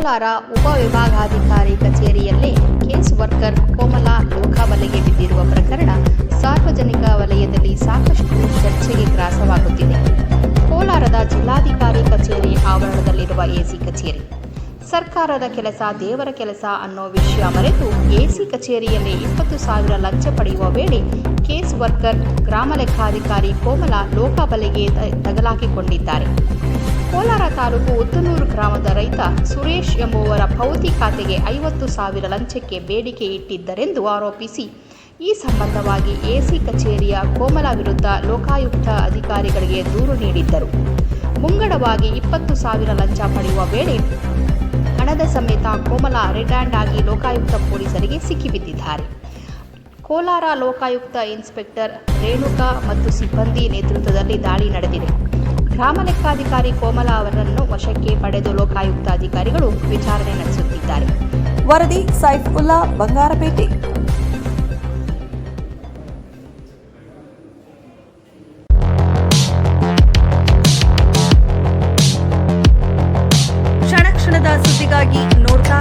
ಕೋಲಾರ ಉಪವಿಭಾಗಾಧಿಕಾರಿ ಕಚೇರಿಯಲ್ಲಿ case worker Komala ಲೋಕಾವಲೆಗೆ ಬಿದ್ದಿರುವ ಪ್ರಕರಣ ಸಾರ್ವಜನಿಕ ವಲಯದಲ್ಲಿ ಸಾಕಷ್ಟು ಚರ್ಚೆಗೆ ಗ್ರಾಸವಾಗುತ್ತಿದೆ. ಕೋಲಾರದ ಜಿಲ್ಲಾಧಿಕಾರಿ ಕಚೇರಿ ಆವರಣದಲ್ಲಿರುವ ಎಸಿ ಕಚೇರಿ. ಸರ್ಕಾರದ ಕೆಲಸ, ದೇವರ ಕೆಲಸ ಅನ್ನೋ ವಿಷಯ ಮರೆತು ಎಸಿ ಕಚೇರಿಯಲ್ಲಿ ಇಪ್ಪತ್ತು ಸಾವಿರ ಲಂಚ ಪಡೆಯುವ ವೇಳೆ ಕೇಸ್ ವರ್ಕರ್, ಗ್ರಾಮ ಲೆಕ್ಕಾಧಿಕಾರಿ ಕೋಮಲ ಲೋಕಬಲೆಗೆ ತಗಲಾಕಿಕೊಂಡಿದ್ದಾರೆ. ಕೋಲಾರ ತಾಲೂಕು ಉತ್ತನೂರು ಗ್ರಾಮದ ರೈತ ಸುರೇಶ್ ಎಂಬುವರ ಭೌತಿ ಖಾತೆಗೆ ಐವತ್ತು ಸಾವಿರ ಲಂಚಕ್ಕೆ ಬೇಡಿಕೆ ಇಟ್ಟಿದ್ದರೆಂದು ಆರೋಪಿಸಿ, ಈ ಸಂಬಂಧವಾಗಿ ಎಸಿ ಕಚೇರಿಯ ಕೋಮಲ ವಿರುದ್ಧ ಲೋಕಾಯುಕ್ತ ಅಧಿಕಾರಿಗಳಿಗೆ ದೂರು ನೀಡಿದ್ದರು. ಮುಂಗಡವಾಗಿ ಇಪ್ಪತ್ತು ಸಾವಿರ ಲಂಚ ಪಡೆಯುವ ವೇಳೆ ಹಣದ ಸಮೇತ ಕೋಮಲ ರಿಟ್ಯಾಂಡ್ ಆಗಿ ಲೋಕಾಯುಕ್ತ ಪೊಲೀಸರಿಗೆ ಸಿಕ್ಕಿಬಿದ್ದಿದ್ದಾರೆ. ಕೋಲಾರ ಲೋಕಾಯುಕ್ತ ಇನ್ಸ್ಪೆಕ್ಟರ್ ರೇಣುಕಾ ಮತ್ತು ಸಿಬ್ಬಂದಿ ನೇತೃತ್ವದಲ್ಲಿ ದಾಳಿ ನಡೆದಿದೆ. ಗ್ರಾಮ ಲೆಕ್ಕಾಧಿಕಾರಿ ಕೋಮಲ ಅವರನ್ನು ವಶಕ್ಕೆ ಪಡೆದು ಲೋಕಾಯುಕ್ತ ಅಧಿಕಾರಿಗಳು ವಿಚಾರಣೆ ನಡೆಸುತ್ತಿದ್ದಾರೆ. ವರದಿ ಸೈಫುಲ್ಲಾ ಬಂಗಾರಪೇಟೆ. ಸುದ್ದಿಗಾಗಿ ನೋಡ್ತಾ